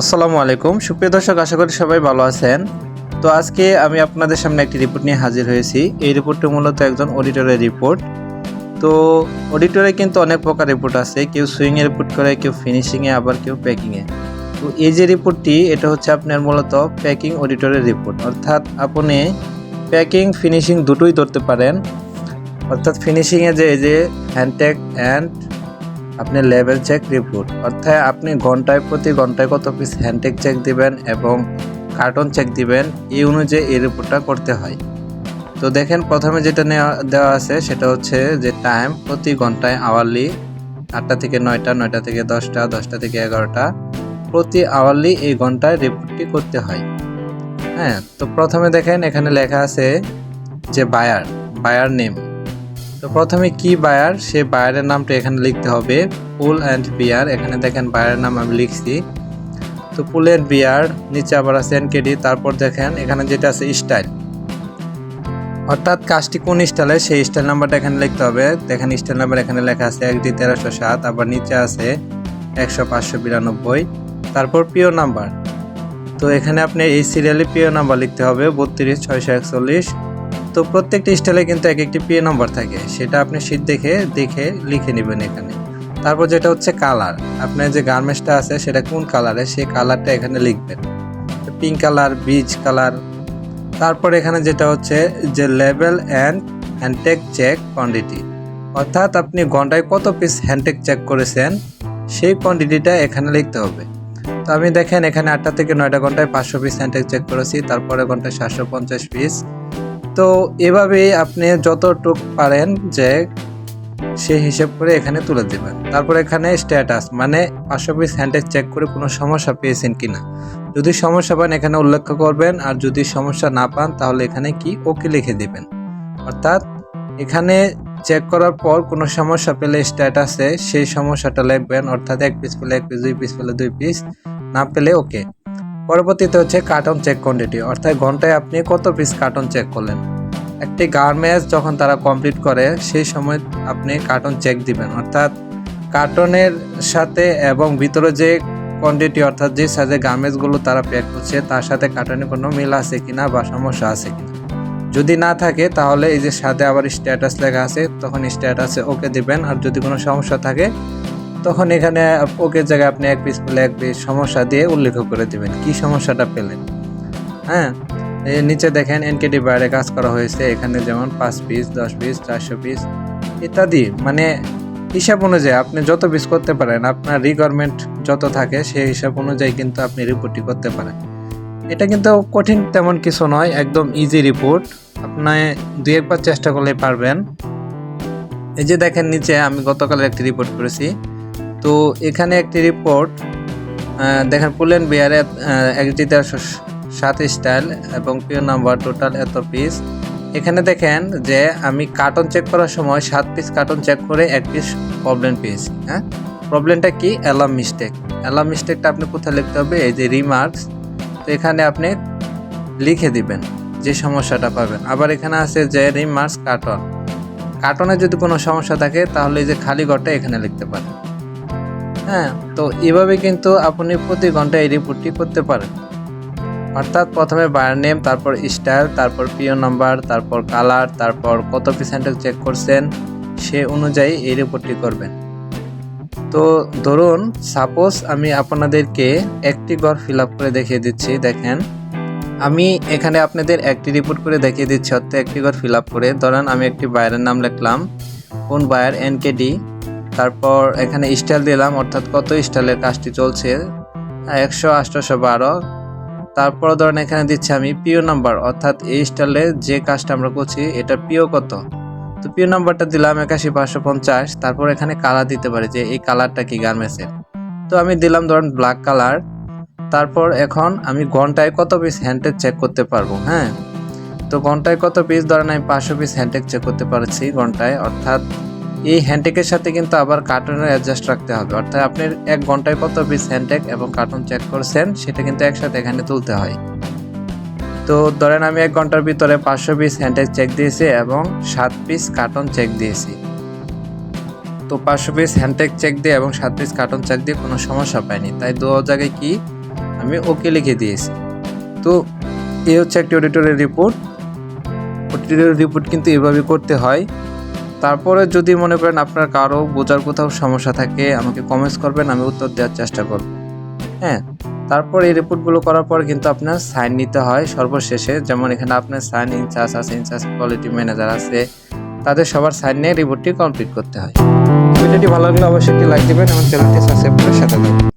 আসসালামু আলাইকুম। সুপ্রিয় দর্শক, আশা করি সবাই ভালো আছেন। তো আজকে আমি আপনাদের সামনে একটি রিপোর্ট নিয়ে হাজির হয়েছি। এই রিপোর্টটি মূলত একজন অডিটরের রিপোর্ট তো অডিটরে কিন্তু অনেক প্রকার রিপোর্ট আছে। কেউ সুইংয়ে রিপোর্ট করে, কেউ ফিনিশিংয়ে আবার কেউ প্যাকিংয়ে তো এই যে রিপোর্টটি এটা হচ্ছে আপনার মূলত প্যাকিং অডিটরের রিপোর্ট অর্থাৎ আপনি প্যাকিং ফিনিশিং দুটোই ধরতে পারেন। অর্থাৎ ফিনিশিংয়ে যে, এই যে হ্যান্ডটেক অ্যান্ড আপনি লেভেল চেক রিপোর্ট অর্থাৎ আপনি ঘন্টায় প্রতি ঘন্টায় কত পিস হ্যান্ডটেক চেক দিবেন এবং কার্টন চেক দিবেন, এই অনুযায়ী এই রিপোর্টটা করতে হয়। তো দেখেন প্রথমে যেটা নেওয়া, দেওয়া আছে সেটা হচ্ছে যে টাইম প্রতি ঘন্টায় আওয়ারলি আটটা থেকে নয়টা নয়টা থেকে দশটা দশটা থেকে এগারোটা প্রতি আওয়ারলি এই ঘন্টায় রিপোর্টটি করতে হয়। হ্যাঁ তো প্রথমে দেখেন এখানে লেখা আছে যে বায়ার বায়ার নেম তো প্রথমে কি বায়ার সে বায়ারের নামটা এখানে লিখতে হবে পুল অ্যান্ড বিয়ার এখানে দেখেন বায়ারের নাম আমি লিখছি। তো পুল অ্যান্ড বিয়ার নিচে আবার আছে এনকেডি তারপর দেখেন এখানে যেটা আছে স্টাইল অর্থাৎ কাজটি কোন স্টাইলে সেই স্টাইল নাম্বারটা এখানে লিখতে হবে। দেখেন স্টাইল নাম্বার এখানে লেখা আছে একটি তেরোশো সাত, আবার নিচে আছে একশো পাঁচশো বিরানব্বই। তারপর পিও নাম্বার তো এখানে আপনি এই সিরিয়ালে পিও নাম্বার লিখতে হবে, বত্রিশ, ছয়শো একচল্লিশ। তো প্রত্যেকটি স্টাইলে কিন্তু এক একটি পিএ নম্বর থাকে। সেটা আপনি শীট দেখে দেখে লিখে নেবেন এখানে। তারপর যেটা হচ্ছে কালার আপনার যে গার্মেন্টসটা আছে, সেটা কোন কালারে সেই কালারটা এখানে লিখবেন। পিঙ্ক কালার বিচ কালার তারপর এখানে যেটা হচ্ছে যে level and hand tag check quantity অর্থাৎ আপনি ঘন্টায় কত পিস হ্যান্ডটেক চেক করেছেন, সেই কোয়ান্টিটিটা এখানে লিখতে হবে। তো আমি দেখেন, এখানে আটটা থেকে নয়টা ঘন্টায় পাঁচশো পিস হ্যান্ডটেক চেক করেছি। তারপরে ঘন্টায় সাতশো পঞ্চাশ পিস তো এভাবে আপনি যতটুক পারেন যে সে হিসেব করে এখানে তুলে দেবেন। তারপর এখানে স্ট্যাটাস মানে পাঁচশো পিস চেক করে কোনো সমস্যা পেয়েছেন কিনা। যদি সমস্যা পান এখানে উল্লেখ করবেন, আর যদি সমস্যা না পান তাহলে এখানে কি ওকে লিখে দিবেন। অর্থাৎ এখানে চেক করার পর কোনো সমস্যা পেলে স্ট্যাটাসে সেই সমস্যাটা লিখবেন, অর্থাৎ এক পিস পেলে এক পিস দুই পিস পেলে দুই পিস না পেলে ওকে পরবর্তীতে হচ্ছে কার্টন চেক কোয়ান্টিটি অর্থাৎ ঘন্টায় আপনি কত পিস কার্টন চেক করলেন? একটি গার্মেন্টস যখন তারা কমপ্লিট করে, সেই সময় আপনি কার্টন চেক দিবেন। অর্থাৎ কার্টনের সাথে এবং ভিতরে যে কোয়ান্টিটি অর্থাৎ যে সাইজের গার্মেন্টসগুলো তারা প্যাক করছে, তার সাথে কার্টনে কোনো মিল আছে কিনা বা সমস্যা আছে কিনা। যদি না থাকে, তাহলে এই যে সাথে আবার স্ট্যাটাস লেখা আছে, তখন স্ট্যাটাসে ওকে দিবেন। আর যদি কোনো সমস্যা থাকে, তখন এখানে ওকে জায়গায় আপনি এক পিস পেলে এক পিস সমস্যা দিয়ে উল্লেখ করে দিবেন। কি সমস্যাটা পেলেন? হ্যাঁ? এই নিচে দেখেন এনকেডি বাইরে কাজ করা হয়েছে। এখানে যেমন পাঁচ পিস দশ পিস চারশো পিস ইত্যাদি। মানে হিসাব অনুযায়ী আপনি যত পিস করতে পারেন, আপনার রিকোয়ারমেন্ট যত থাকে, সেই হিসাব অনুযায়ী কিন্তু আপনি রিপোর্টটি করতে পারেন। এটা কিন্তু কঠিন তেমন কিছু নয়, একদম ইজি রিপোর্ট আপনি দুই একবার চেষ্টা করলে পারবেন। এই যে দেখেন নিচে আমি গতকালের একটি রিপোর্ট করেছি। তো এখানে একটি রিপোর্ট দেখেন পুলেন বিয়ারে একটি তেরোশো সাত স্টাইল এবং পিও নাম্বার টোটাল এত পিস এখানে দেখেন যে আমি কার্টন চেক করার সময় সাত পিস কার্টন চেক করে এক পিস প্রবলেম পেয়েছি হ্যাঁ? প্রবলেমটা কি? অ্যালার্ম মিস্টেক অ্যালার্ম মিস্টেকটা আপনি কোথায় লিখতে হবে? এই যে রিমার্কস তো এখানে আপনি লিখে দিবেন যে সমস্যাটা পাবেন। আবার এখানে আছে যে রিমার্কস কার্টন কার্টনে যদি কোনো সমস্যা থাকে, তাহলে এই যে খালি ঘরটা এখানে লিখতে পারেন। হ্যাঁ তো এভাবে কিন্তু আপনি প্রতি ঘন্টায় এই রিপোর্টটি করতে পারেন। অর্থাৎ প্রথমে বায়ার নেম তারপর স্টাইল তারপর পিও নাম্বার তারপর কালার তারপর কত পার্সেন্টেজ চেক করছেন, সে অনুযায়ী এই রিপোর্টটি করবেন। তো ধরুন সাপোজ আমি আপনাদেরকে একটি ঘর ফিল করে দেখিয়ে দিচ্ছি, দেখেন। আমি এখানে আপনাদের একটি রিপোর্ট করে দেখিয়ে দিচ্ছি, অর্থাৎ একটি ঘর ফিল করে। ধরেন, আমি একটি বায়ারের নাম লিখলাম, কোন বায়ার এনকেডি তারপর এখানে স্টাইল দিলাম, অর্থাৎ কত স্টাইলের কাজটি চলছে? একশো আটশোশো বারো। তারপর ধরেন এখানে দিচ্ছি আমি পিও নাম্বার অর্থাৎ এই স্টাইলে যে কাজটা আমরা করছি, এটা পিও কত? তো পিও নাম্বারটা দিলাম একাশি পাঁচশো পঞ্চাশ, তারপর এখানে কালার দিতে পারি যে এই কালারটা কি গার্মেন্টসের তো আমি দিলাম ধরেন ব্ল্যাক কালার তারপর এখন আমি ঘন্টায় কত পিস হ্যান্ডটেক চেক করতে পারব হ্যাঁ? তো ঘন্টায় কত পিস ধরেন আমি পাঁচশো পিস হ্যান্ডটেক চেক করতে পারছি ঘন্টায়, অর্থাৎ এই হ্যান্ডটেকের সাথে কিন্তু আবার কার্টুনের অ্যাডজাস্ট রাখতে হবে। অর্থাৎ আপনি এক ঘন্টায় কত পিস হ্যান্ডটেক এবং কার্টুন চেক করছেন, সেটা কিন্তু একসাথে এখানে তুলতে হয়। তো ধরেন আমি এক ঘণ্টার ভিতরে পাঁচশো পিস হ্যান্ডটেক চেক দিয়েছি এবং সাত পিস কার্টুন চেক দিয়েছি। তো পাঁচশো পিস হ্যান্ডটেক চেক দিয়ে এবং সাত পিস কার্টুন চেক দিয়ে কোনো সমস্যা পাইনি। তাই দু জায়গায় কি, আমি ওকে লিখে দিয়েছি। তো এই হচ্ছে একটি অডিটরের রিপোর্ট অডিটরের রিপোর্ট কিন্তু এভাবে করতে হয় তারপরে যদি মনে করেন আপনার কারও বোঝার কোথাও সমস্যা থাকে, আমাকে কমেন্টস করবেন, আমি উত্তর দেওয়ার চেষ্টা করব। হ্যাঁ তারপর এই রিপোর্টগুলো করার পর কিন্তু আপনার সাইন নিতে হয় সর্বশেষে। যেমন এখানে আপনার সাইন ইনচার্জ আছে ইনচার্জ কোয়ালিটি ম্যানেজার আছে। তাদের সবার সাইন নিয়ে রিপোর্টটি কমপ্লিট করতে হয়। ভিডিওটি ভালো লাগলে অবশ্যই একটি লাইক দেবেন এবং চ্যানেলটি সাবস্ক্রাইব করে সাথে থাকবেন